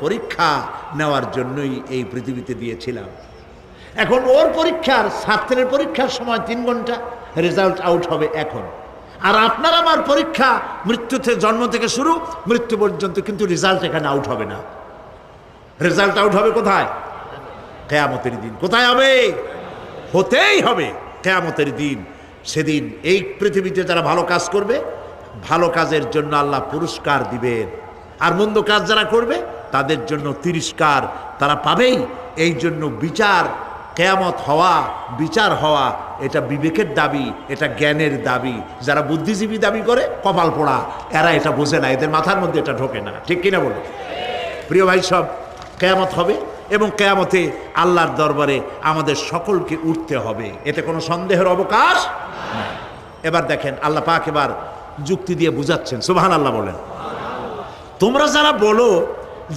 পরীক্ষা নেওয়ার জন্যই এই পৃথিবীতে দিয়েছিলাম। এখন ওর পরীক্ষার ছাত্রের পরীক্ষার সময় তিন ঘণ্টা, রেজাল্ট আউট হবে এখন। আর আপনার আমার পরীক্ষা মৃত্যুতে জন্ম থেকে শুরু, মৃত্যু পর্যন্ত কিন্তু রেজাল্ট এখানে আউট হবে না। রেজাল্ট আউট হবে কোথায়? কেয়ামতের দিন। কোথায় হবে? হতেই হবে কেয়ামতের দিন। সেদিন এই পৃথিবীতে যারা ভালো কাজ করবে, ভালো কাজের জন্য আল্লাহ পুরস্কার দিবেন। আর মন্দ কাজ যারা করবে তাদের জন্য তিরস্কার তারা পাবেই। এই জন্য বিচার, কেয়ামত হওয়া, বিচার হওয়া, এটা বিবেকের দাবি, এটা জ্ঞানের দাবি। যারা বুদ্ধিজীবী দাবি করে, কপাল পোড়া। এরা এটা বোঝে না, এদের মাথার মধ্যে এটা ঢোকে না। ঠিক কিনা বলে প্রিয় ভাই সব, কেয়ামত হবে এবং কেয়ামতে আল্লাহর দরবারে আমাদের সকলকে উঠতে হবে। এতে কোনো সন্দেহের অবকাশ এবার দেখেন, আল্লাহ পাক এবার যুক্তি দিয়ে বুঝাচ্ছেন। সুবাহান আল্লাহ বলেন। তোমরা যারা বলো